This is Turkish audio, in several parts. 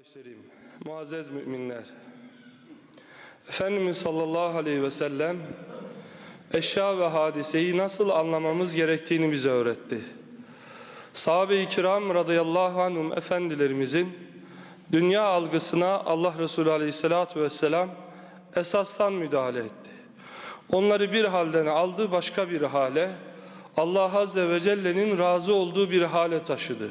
Kardeşlerim, muazzez müminler. Efendimiz sallallahu aleyhi ve sellem eşya ve hadiseyi nasıl anlamamız gerektiğini bize öğretti. Sahabe-i kiram radıyallahu anhum efendilerimizin dünya algısına Allah Resulü aleyhissalatu vesselam esastan müdahale etti. Onları bir halden aldı başka bir hale, Allah Azze ve Celle'nin razı olduğu bir hale taşıdı.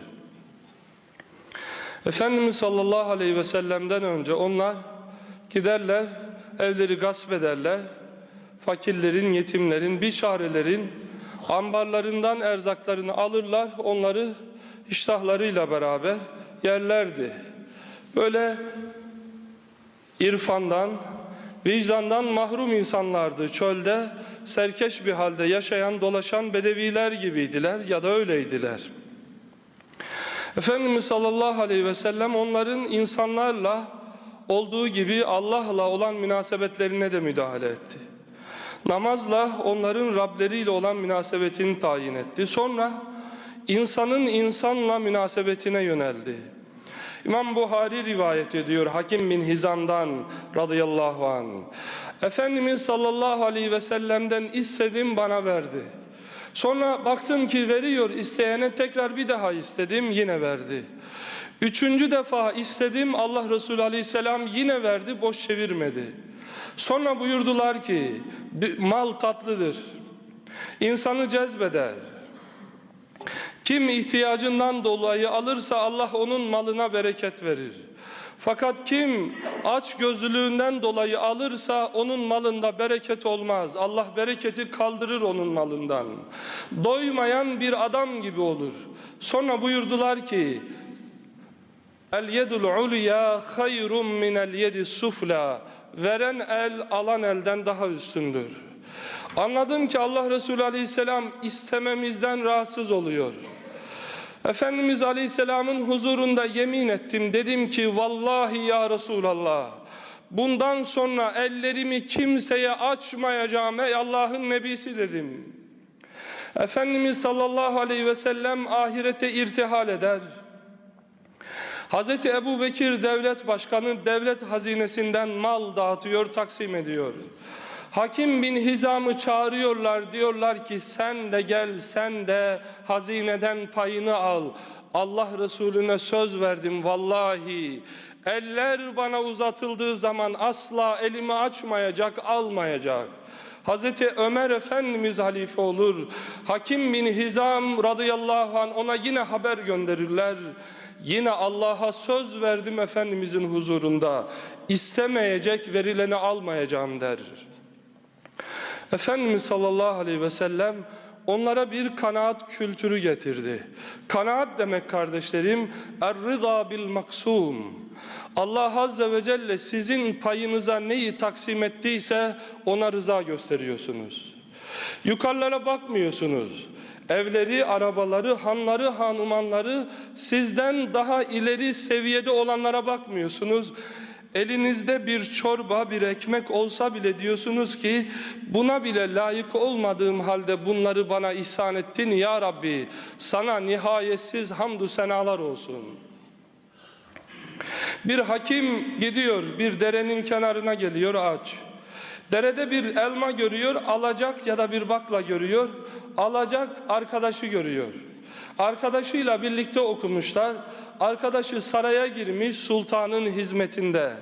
Efendimiz sallallahu aleyhi ve sellem'den önce onlar giderler, evleri gasp ederler, fakirlerin, yetimlerin, biçarelerin ambarlarından erzaklarını alırlar, onları iştahlarıyla beraber yerlerdi. Böyle irfandan, vicdandan mahrum insanlardı. Çölde serkeş bir halde yaşayan, dolaşan bedeviler gibiydiler ya da öyleydiler. Efendimiz sallallahu aleyhi ve sellem onların insanlarla olduğu gibi Allah'la olan münasebetlerine de müdahale etti. Namazla onların Rableriyle olan münasebetini tayin etti. Sonra insanın insanla münasebetine yöneldi. İmam Buhari rivayet ediyor Hakim bin Hizam'dan radıyallahu an. Efendimiz sallallahu aleyhi ve sellem'den istedim bana verdi. Sonra baktım ki veriyor isteyene tekrar bir daha istedim yine verdi. Üçüncü defa istedim Allah Resulü aleyhisselam yine verdi boş çevirmedi. Sonra buyurdular ki mal tatlıdır. İnsanı cezbeder. Kim ihtiyacından dolayı alırsa Allah onun malına bereket verir. Fakat kim aç gözlülüğünden dolayı alırsa onun malında bereket olmaz. Allah bereketi kaldırır onun malından. Doymayan bir adam gibi olur. Sonra buyurdular ki El yedul ulya hayrun min el yedi sufla. Veren el alan elden daha üstündür. Anladım ki Allah Resulü Aleyhisselam istememizden rahatsız oluyor. Efendimiz Aleyhisselam'ın huzurunda yemin ettim. Dedim ki vallahi ya Resulallah bundan sonra ellerimi kimseye açmayacağım ey Allah'ın nebisi dedim. Efendimiz sallallahu aleyhi ve sellem ahirete irtihal eder. Hazreti Ebu Bekir devlet başkanı devlet hazinesinden mal dağıtıyor, taksim ediyor. Hakim bin Hizam'ı çağırıyorlar diyorlar ki sen de gel sen de hazineden payını al. Allah Resulüne söz verdim vallahi eller bana uzatıldığı zaman asla elimi açmayacak almayacak. Hazreti Ömer Efendimiz halife olur. Hakim bin Hizam radıyallahu anh ona yine haber gönderirler. Yine Allah'a söz verdim Efendimizin huzurunda. İstemeyecek verileni almayacağım der. Efendimiz sallallahu aleyhi ve sellem onlara bir kanaat kültürü getirdi. Kanaat demek kardeşlerim er-rıza bil maksum. Allah azze ve celle sizin payınıza neyi taksim ettiyse ona rıza gösteriyorsunuz. Yukarılara bakmıyorsunuz. Evleri, arabaları, hanları, hanumanları sizden daha ileri seviyede olanlara bakmıyorsunuz. Elinizde bir çorba, bir ekmek olsa bile diyorsunuz ki buna bile layık olmadığım halde bunları bana ihsan ettin ya Rabbi. Sana nihayetsiz hamdü senalar olsun. Bir hakim gidiyor bir derenin kenarına geliyor aç. Derede bir elma görüyor, alacak ya da bir bakla görüyor. Alacak arkadaşı görüyor. Arkadaşıyla birlikte okumuşlar. Arkadaşı saraya girmiş sultanın hizmetinde.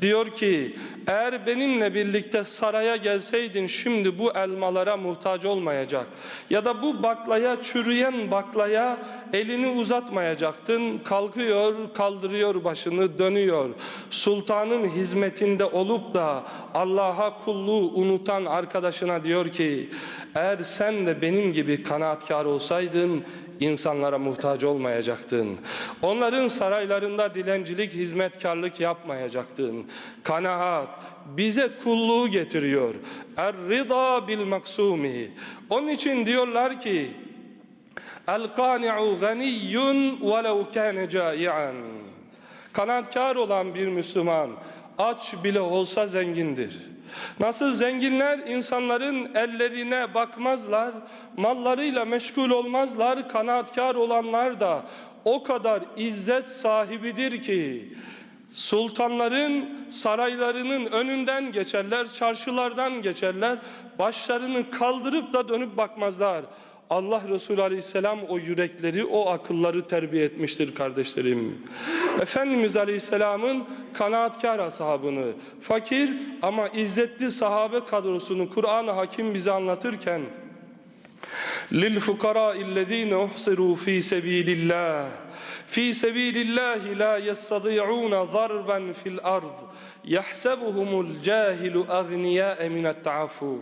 Diyor ki eğer benimle birlikte saraya gelseydin şimdi bu elmalara muhtaç olmayacak. Ya da bu baklaya çürüyen baklaya elini uzatmayacaktın. Kalkıyor kaldırıyor başını dönüyor. Sultanın hizmetinde olup da Allah'a kulluğu unutan arkadaşına diyor ki eğer sen de benim gibi kanaatkar olsaydın insanlara muhtaç olmayacaktın. Onların saraylarında dilencilik, hizmetkarlık yapmayacaktın. Kanaat bize kulluğu getiriyor. Er-rida bil maksumi. Onun için diyorlar ki El-kani'u ganiyyun velev kâne cai'an. Kanaatkar olan bir Müslüman aç bile olsa zengindir. Nasıl zenginler insanların ellerine bakmazlar, mallarıyla meşgul olmazlar, kanaatkar olanlar da o kadar izzet sahibidir ki Sultanların saraylarının önünden geçerler, çarşılardan geçerler. Başlarını kaldırıp da dönüp bakmazlar. Allah Resulü Aleyhisselam o yürekleri, o akılları terbiye etmiştir kardeşlerim. Efendimiz Aleyhisselam'ın kanaatkar ashabını, fakir ama izzetli sahabe kadrosunu Kur'an-ı Hakim bize anlatırken للفقراء الذين احصروا في سبيل الله في سبيل الله لا يستطيعون ضربا في الارض يحسبهم الجاهل اغنياء من التعفف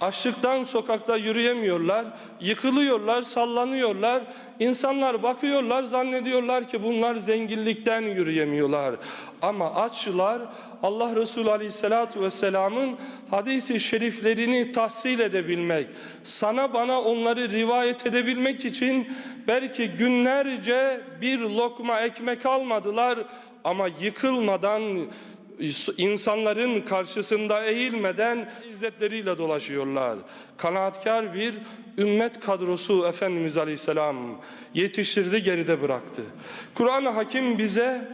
Açlıktan sokakta yürüyemiyorlar, yıkılıyorlar, sallanıyorlar. İnsanlar bakıyorlar, zannediyorlar ki bunlar zenginlikten yürüyemiyorlar. Ama açlar Allah Resulü Aleyhisselatü Vesselam'ın hadisi şeriflerini tahsil edebilmek, sana bana onları rivayet edebilmek için belki günlerce bir lokma ekmek almadılar ama yıkılmadan insanların karşısında eğilmeden izzetleriyle dolaşıyorlar. Kanaatkar bir ümmet kadrosu Efendimiz Aleyhisselam yetiştirdi geride bıraktı. Kur'an-ı Hakim bize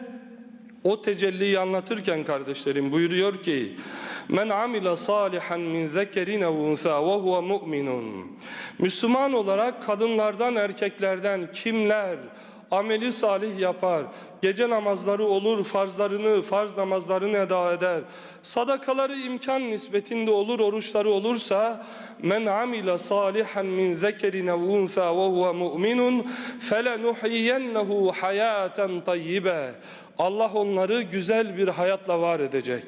o tecelliyi anlatırken kardeşlerim buyuruyor ki Men amile salihan min zekerin ev unsa ve huve mu'minun Müslüman olarak kadınlardan erkeklerden kimler ameli salih yapar, gece namazları olur, farzlarını, farz namazlarını eda eder, sadakaları imkan nispetinde olur, oruçları olursa, men amile salihan min zekerin ev unsa ve huve mu'minun felenuhyiyennehu hayaten tayyibe. Allah onları güzel bir hayatla var edecek.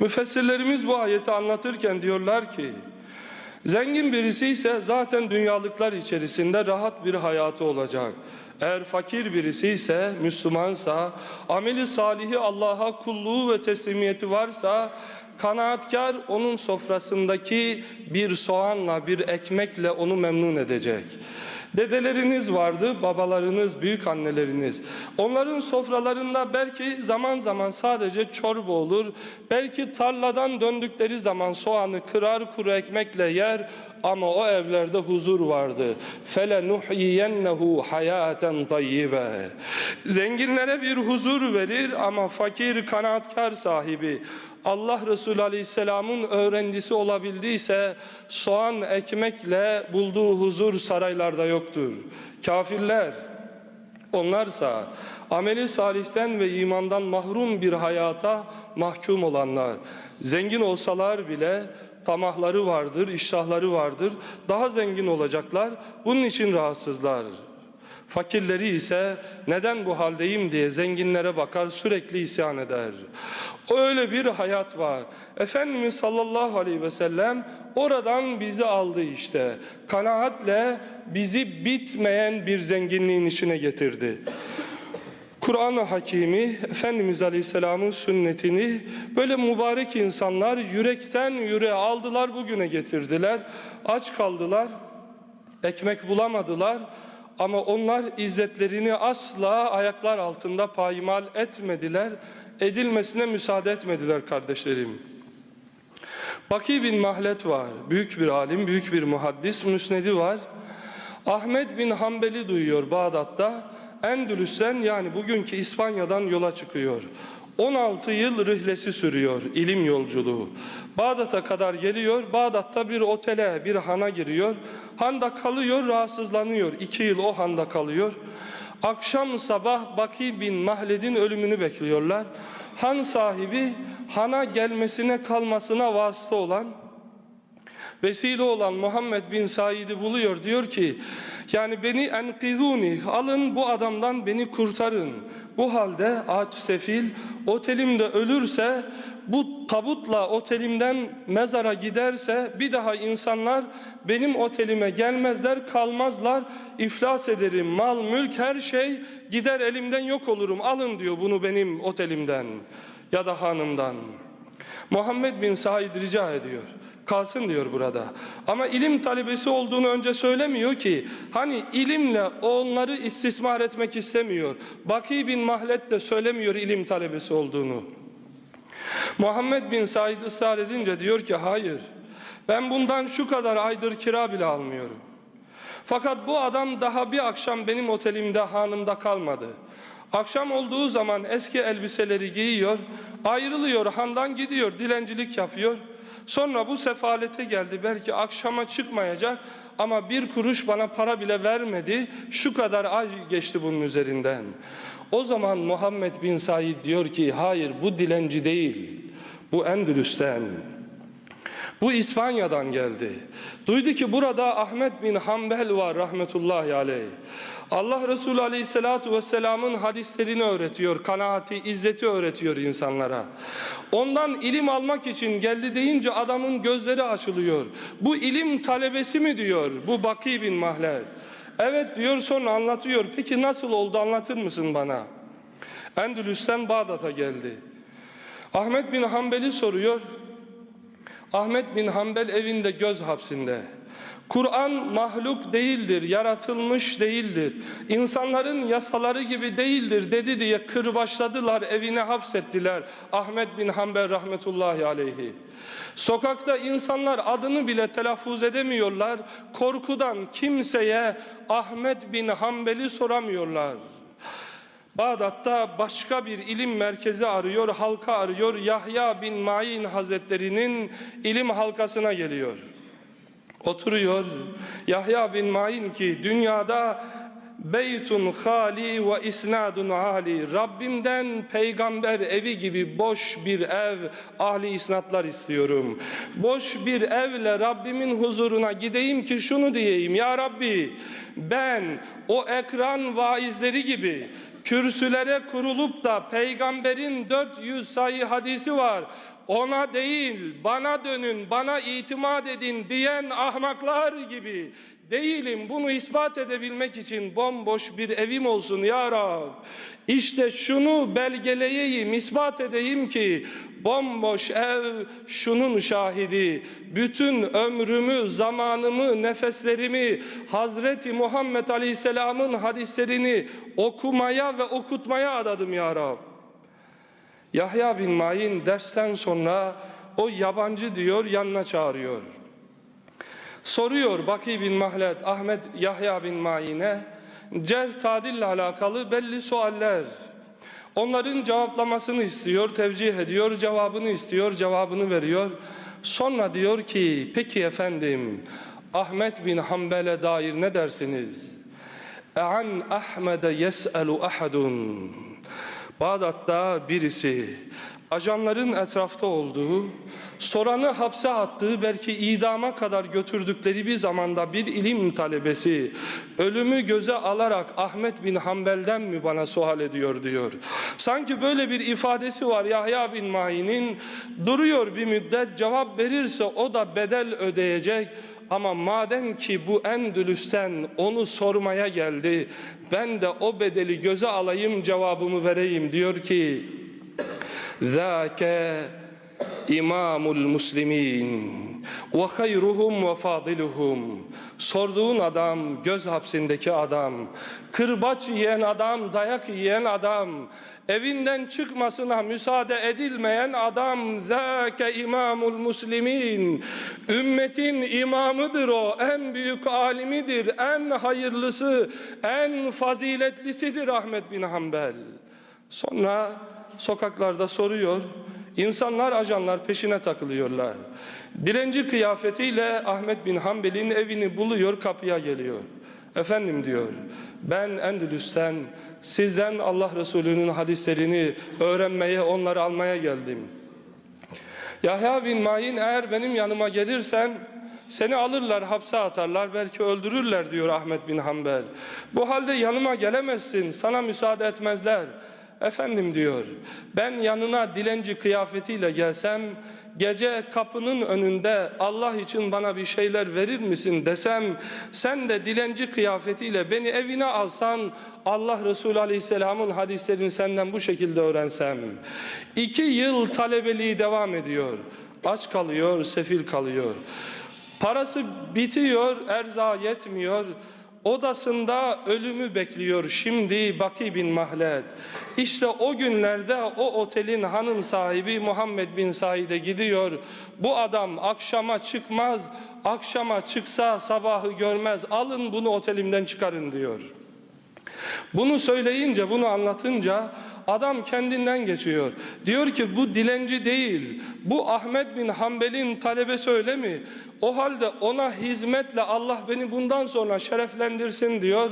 Müfessirlerimiz bu ayeti anlatırken diyorlar ki, Zengin birisi ise zaten dünyalıklar içerisinde rahat bir hayatı olacak. Eğer fakir birisi ise, Müslümansa, ameli salihi Allah'a kulluğu ve teslimiyeti varsa, kanaatkar onun sofrasındaki bir soğanla, bir ekmekle onu memnun edecek. Dedeleriniz vardı, babalarınız, büyük anneleriniz. Onların sofralarında belki zaman zaman sadece çorba olur. Belki tarladan döndükleri zaman soğanı kırar kuru ekmekle yer ama o evlerde huzur vardı. Fele nuhyiyennehu hayaten tayyibe. Zenginlere bir huzur verir ama fakir kanaatkar sahibi Allah Resulü Aleyhisselam'ın öğrencisi olabildiyse soğan ekmekle bulduğu huzur saraylarda yoktur. Kafirler onlarsa ameli salihten ve imandan mahrum bir hayata mahkum olanlar zengin olsalar bile tamahları vardır, iştahları vardır. Daha zengin olacaklar. Bunun için rahatsızlar. Fakirleri ise neden bu haldeyim diye zenginlere bakar sürekli isyan eder. Öyle bir hayat var. Efendimiz sallallahu aleyhi ve sellem oradan bizi aldı işte. Kanaatle bizi bitmeyen bir zenginliğin içine getirdi. Kur'an-ı Hakimi, Efendimiz Aleyhisselam'ın sünnetini böyle mübarek insanlar yürekten yüreğe aldılar bugüne getirdiler. Aç kaldılar, ekmek bulamadılar. Ama onlar izzetlerini asla ayaklar altında payimal etmediler. Edilmesine müsaade etmediler kardeşlerim. Baki bin Mahlet var. Büyük bir alim, büyük bir muhaddis, müsnedi var. Ahmet bin Hanbel'i duyuyor Bağdat'ta. Endülüs'ten yani bugünkü İspanya'dan yola çıkıyor. 16 yıl rihlesi sürüyor ilim yolculuğu. Bağdat'a kadar geliyor. Bağdat'ta bir otele, bir hana giriyor. Handa kalıyor, rahatsızlanıyor. İki yıl o handa kalıyor. Akşam sabah Baki bin Mahled'in ölümünü bekliyorlar. Han sahibi hana gelmesine kalmasına vasıta olan vesile olan Muhammed bin Said'i buluyor. Diyor ki yani beni enkizuni alın bu adamdan beni kurtarın. Bu halde aç sefil otelimde ölürse bu tabutla otelimden mezara giderse bir daha insanlar benim otelime gelmezler kalmazlar. İflas ederim. Mal mülk her şey gider elimden yok olurum. Alın diyor bunu benim otelimden ya da hanımdan. Muhammed bin Said rica ediyor kalsın diyor burada. Ama ilim talebesi olduğunu önce söylemiyor ki hani ilimle onları istismar etmek istemiyor. Baki bin Mahlet de söylemiyor ilim talebesi olduğunu. Muhammed bin Said ısrar edince diyor ki hayır ben bundan şu kadar aydır kira bile almıyorum. Fakat bu adam daha bir akşam benim otelimde hanımda kalmadı. Akşam olduğu zaman eski elbiseleri giyiyor, ayrılıyor, handan gidiyor, dilencilik yapıyor. Sonra bu sefalete geldi. Belki akşama çıkmayacak ama bir kuruş bana para bile vermedi. Şu kadar ay geçti bunun üzerinden. O zaman Muhammed bin Said diyor ki hayır bu dilenci değil. Bu Endülüs'ten. Bu İspanya'dan geldi. Duydu ki burada Ahmet bin Hanbel var rahmetullahi aleyh. Allah Resulü aleyhissalatu vesselamın hadislerini öğretiyor, kanaati, izzeti öğretiyor insanlara. Ondan ilim almak için geldi deyince adamın gözleri açılıyor. Bu ilim talebesi mi diyor bu Baki bin Mahled. Evet diyor sonra anlatıyor. Peki nasıl oldu anlatır mısın bana? Endülüs'ten Bağdat'a geldi. Ahmet bin Hanbel'i soruyor. Ahmet bin Hanbel evinde göz hapsinde. Kur'an mahluk değildir, yaratılmış değildir. İnsanların yasaları gibi değildir dedi diye kırbaçladılar, evine hapsettiler. Ahmet bin Hanbel rahmetullahi aleyhi. Sokakta insanlar adını bile telaffuz edemiyorlar. Korkudan kimseye Ahmet bin Hanbel'i soramıyorlar. Bağdat'ta başka bir ilim merkezi arıyor, halka arıyor. Yahya bin Ma'in Hazretleri'nin ilim halkasına geliyor. Oturuyor. Yahya bin Ma'in ki dünyada beytun hali ve isnadun ali. Rabbimden peygamber evi gibi boş bir ev, ahli isnatlar istiyorum. Boş bir evle Rabbimin huzuruna gideyim ki şunu diyeyim. Ya Rabbi ben o ekran vaizleri gibi kürsülere kurulup da peygamberin 400 sayı hadisi var. Ona değil bana dönün bana itimat edin diyen ahmaklar gibi değilim. Bunu ispat edebilmek için bomboş bir evim olsun ya Rab. İşte şunu belgeleyeyim, ispat edeyim ki bomboş ev şunun şahidi. Bütün ömrümü, zamanımı, nefeslerimi Hazreti Muhammed Aleyhisselam'ın hadislerini okumaya ve okutmaya adadım ya Rab. Yahya bin Ma'in dersten sonra o yabancı diyor yanına çağırıyor. Soruyor Baki bin Mahled Ahmet Yahya bin Ma'in'e cer tadille alakalı belli sualler. Onların cevaplamasını istiyor, tevcih ediyor, cevabını istiyor, cevabını veriyor. Sonra diyor ki peki efendim Ahmet bin Hanbel'e dair ne dersiniz? E'an Ahmed'e yes'elu ahadun. Bağdat'ta birisi ajanların etrafta olduğu, soranı hapse attığı belki idama kadar götürdükleri bir zamanda bir ilim talebesi ölümü göze alarak Ahmet bin Hanbel'den mi bana sual ediyor diyor. Sanki böyle bir ifadesi var Yahya bin Ma'in'in duruyor bir müddet cevap verirse o da bedel ödeyecek. Ama madem ki bu Endülüs'ten onu sormaya geldi, ben de o bedeli göze alayım cevabımı vereyim diyor ki, ذاك imamul muslimin ve hayruhum ve fadiluhum. Sorduğun adam göz hapsindeki adam. Kırbaç yiyen adam dayak yiyen adam. Evinden çıkmasına müsaade edilmeyen adam. Zâke imamul muslimin. Ümmetin imamıdır o en büyük alimidir en hayırlısı en faziletlisidir Ahmet bin Hanbel. Sonra sokaklarda soruyor. İnsanlar ajanlar peşine takılıyorlar. Dilenci kıyafetiyle Ahmet bin Hanbel'in evini buluyor kapıya geliyor. Efendim diyor ben Endülüs'ten sizden Allah Resulü'nün hadislerini öğrenmeye onları almaya geldim. Yahya bin Ma'in eğer benim yanıma gelirsen seni alırlar hapse atarlar belki öldürürler diyor Ahmet bin Hanbel. Bu halde yanıma gelemezsin sana müsaade etmezler. Efendim diyor ben yanına dilenci kıyafetiyle gelsem gece kapının önünde Allah için bana bir şeyler verir misin desem sen de dilenci kıyafetiyle beni evine alsan Allah Resulü Aleyhisselam'ın hadislerini senden bu şekilde öğrensem. İki yıl talebeliği devam ediyor. Aç kalıyor sefil kalıyor. Parası bitiyor erza yetmiyor odasında ölümü bekliyor şimdi Baki bin Mahled. İşte o günlerde o otelin hanım sahibi Muhammed bin Said'e gidiyor. Bu adam akşama çıkmaz, akşama çıksa sabahı görmez. Alın bunu otelimden çıkarın diyor. Bunu söyleyince, bunu anlatınca adam kendinden geçiyor. Diyor ki bu dilenci değil, bu Ahmet bin Hanbel'in talebesi öyle mi? O halde ona hizmetle Allah beni bundan sonra şereflendirsin diyor.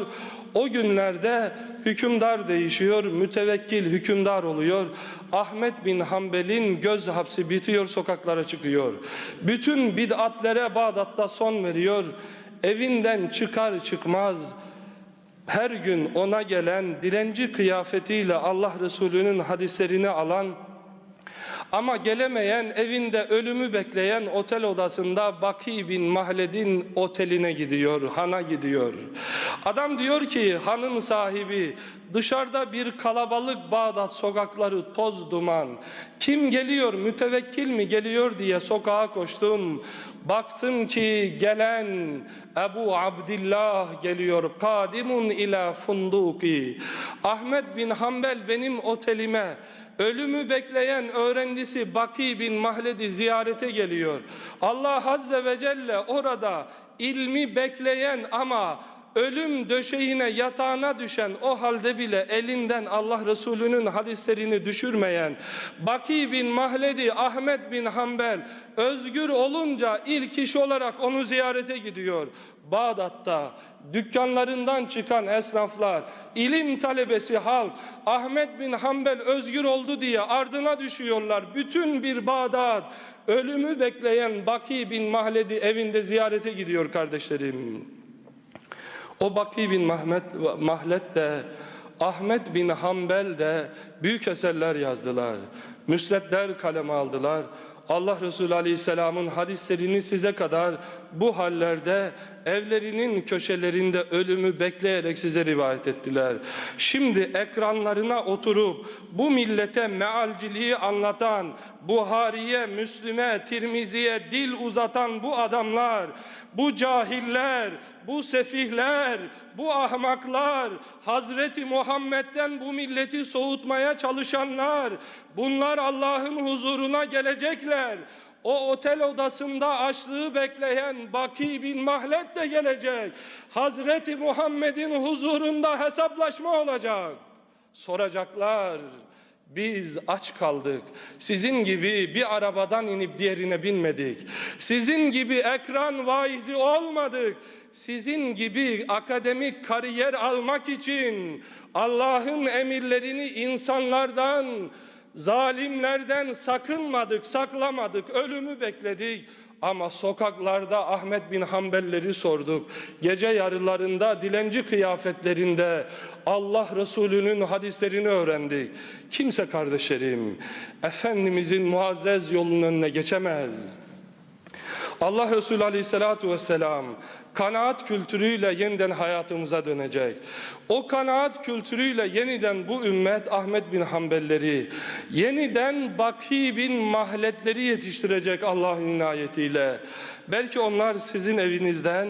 O günlerde hükümdar değişiyor, mütevekkil hükümdar oluyor. Ahmet bin Hanbel'in göz hapsi bitiyor, sokaklara çıkıyor. Bütün bid'atlere Bağdat'ta son veriyor. Evinden çıkar çıkmaz her gün ona gelen dilenci kıyafetiyle Allah Resulü'nün hadislerini alan ama gelemeyen evinde ölümü bekleyen otel odasında Baki bin Mahled'in oteline gidiyor, hana gidiyor. Adam diyor ki hanın sahibi dışarıda bir kalabalık Bağdat sokakları toz duman. Kim geliyor mütevekkil mi geliyor diye sokağa koştum. Baktım ki gelen Ebu Abdillah geliyor. Kadimun ila funduki. Ahmet bin Hanbel benim otelime Ölümü bekleyen öğrencisi Baki bin Mahled'i ziyarete geliyor. Allah Azze ve Celle orada ilmi bekleyen ama ölüm döşeğine yatağına düşen o halde bile elinden Allah Resulü'nün hadislerini düşürmeyen Baki bin Mahledi Ahmet bin Hanbel özgür olunca ilk iş olarak onu ziyarete gidiyor. Bağdat'ta dükkanlarından çıkan esnaflar, ilim talebesi halk, Ahmet bin Hanbel özgür oldu diye ardına düşüyorlar. Bütün bir Bağdat ölümü bekleyen Baki bin Mahledi evinde ziyarete gidiyor kardeşlerim. O Baki bin Mahmet, Mahlet de Ahmet bin Hanbel de büyük eserler yazdılar. Müsnetler kaleme aldılar. Allah Resulü Aleyhisselam'ın hadislerini size kadar bu hallerde evlerinin köşelerinde ölümü bekleyerek size rivayet ettiler. Şimdi ekranlarına oturup bu millete mealciliği anlatan, Buhari'ye, Müslüme, Tirmizi'ye dil uzatan bu adamlar, bu cahiller, bu sefihler, bu ahmaklar, Hazreti Muhammed'den bu milleti soğutmaya çalışanlar, bunlar Allah'ın huzuruna gelecekler. O otel odasında açlığı bekleyen Baki bin Mahlet de gelecek. Hazreti Muhammed'in huzurunda hesaplaşma olacak. Soracaklar. Biz aç kaldık. Sizin gibi bir arabadan inip diğerine binmedik. Sizin gibi ekran vaizi olmadık. Sizin gibi akademik kariyer almak için Allah'ın emirlerini insanlardan, zalimlerden sakınmadık, saklamadık, ölümü bekledik. Ama sokaklarda Ahmet bin Hanbelleri sorduk. Gece yarılarında dilenci kıyafetlerinde Allah Resulü'nün hadislerini öğrendik. Kimse kardeşlerim Efendimizin muazzez yolunun önüne geçemez. Allah Resulü Aleyhisselatü Vesselam kanaat kültürüyle yeniden hayatımıza dönecek. O kanaat kültürüyle yeniden bu ümmet Ahmet bin Hanbelleri, yeniden Baki bin Mahletleri yetiştirecek Allah'ın inayetiyle. Belki onlar sizin evinizden,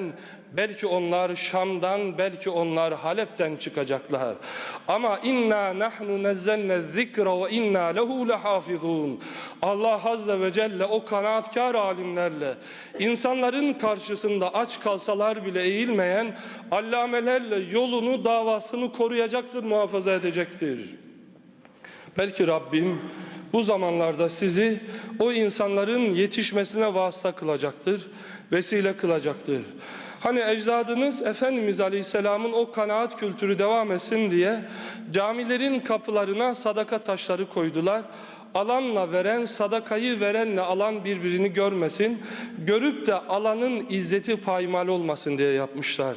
Belki onlar Şam'dan, belki onlar Halep'ten çıkacaklar. Ama inna nahnu nazzalna zikra ve inna lehu lehafizun. Allah azze ve celle o kanaatkar alimlerle insanların karşısında aç kalsalar bile eğilmeyen allamelerle yolunu, davasını koruyacaktır, muhafaza edecektir. Belki Rabbim bu zamanlarda sizi o insanların yetişmesine vasıta kılacaktır, vesile kılacaktır. Hani ecdadınız Efendimiz Aleyhisselam'ın o kanaat kültürü devam etsin diye camilerin kapılarına sadaka taşları koydular. Alanla veren, sadakayı verenle alan birbirini görmesin. Görüp de alanın izzeti paymal olmasın diye yapmışlar.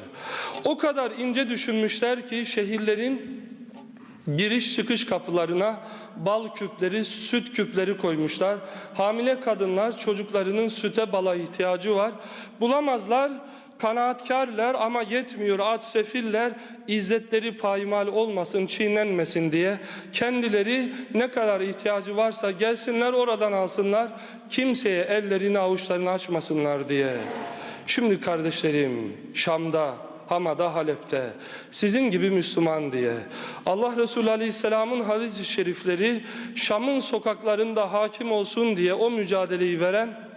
O kadar ince düşünmüşler ki şehirlerin giriş çıkış kapılarına bal küpleri, süt küpleri koymuşlar. Hamile kadınlar çocuklarının süte bala ihtiyacı var. Bulamazlar kanaatkarlar ama yetmiyor aç sefiller izzetleri paymal olmasın çiğnenmesin diye kendileri ne kadar ihtiyacı varsa gelsinler oradan alsınlar kimseye ellerini avuçlarını açmasınlar diye. Şimdi kardeşlerim Şam'da Hama'da Halep'te. Sizin gibi Müslüman diye. Allah Resulü Aleyhisselam'ın hadis-i şerifleri Şam'ın sokaklarında hakim olsun diye o mücadeleyi veren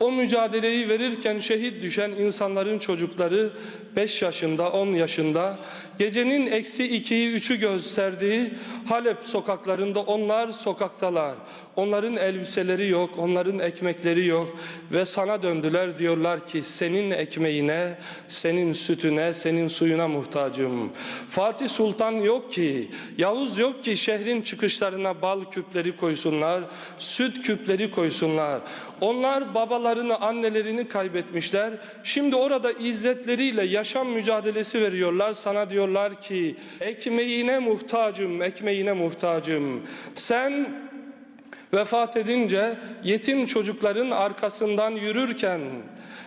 O mücadeleyi verirken şehit düşen insanların çocukları 5 yaşında, 10 yaşında gecenin eksi 2'yi 3'ü gösterdiği Halep sokaklarında onlar sokaktalar. Onların elbiseleri yok, onların ekmekleri yok ve sana döndüler diyorlar ki senin ekmeğine, senin sütüne, senin suyuna muhtacım. Fatih Sultan yok ki, Yavuz yok ki şehrin çıkışlarına bal küpleri koysunlar, süt küpleri koysunlar. Onlar babalarını, annelerini kaybetmişler. Şimdi orada izzetleriyle yaşam mücadelesi veriyorlar. Sana diyorlar ki ekmeğine muhtacım, ekmeğine muhtacım. Sen vefat edince yetim çocukların arkasından yürürken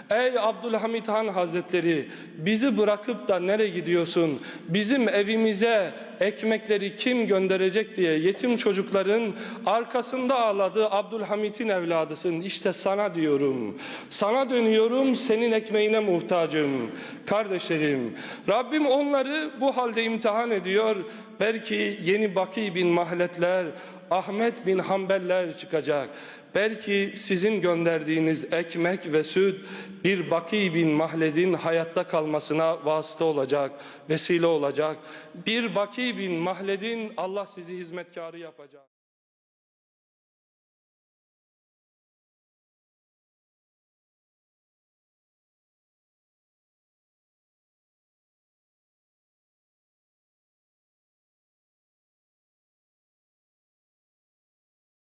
Ey Abdülhamit Han Hazretleri bizi bırakıp da nereye gidiyorsun? Bizim evimize ekmekleri kim gönderecek diye yetim çocukların arkasında ağladığı Abdülhamit'in evladısın. İşte sana diyorum. Sana dönüyorum senin ekmeğine muhtacım. Kardeşlerim Rabbim onları bu halde imtihan ediyor. Belki yeni Baki bin Mahletler, Ahmet bin Hanbeller çıkacak. Belki sizin gönderdiğiniz ekmek ve süt bir Baki bin Mahled'in hayatta kalmasına vasıta olacak, vesile olacak. Bir Baki bin Mahled'in Allah sizi hizmetkarı yapacak.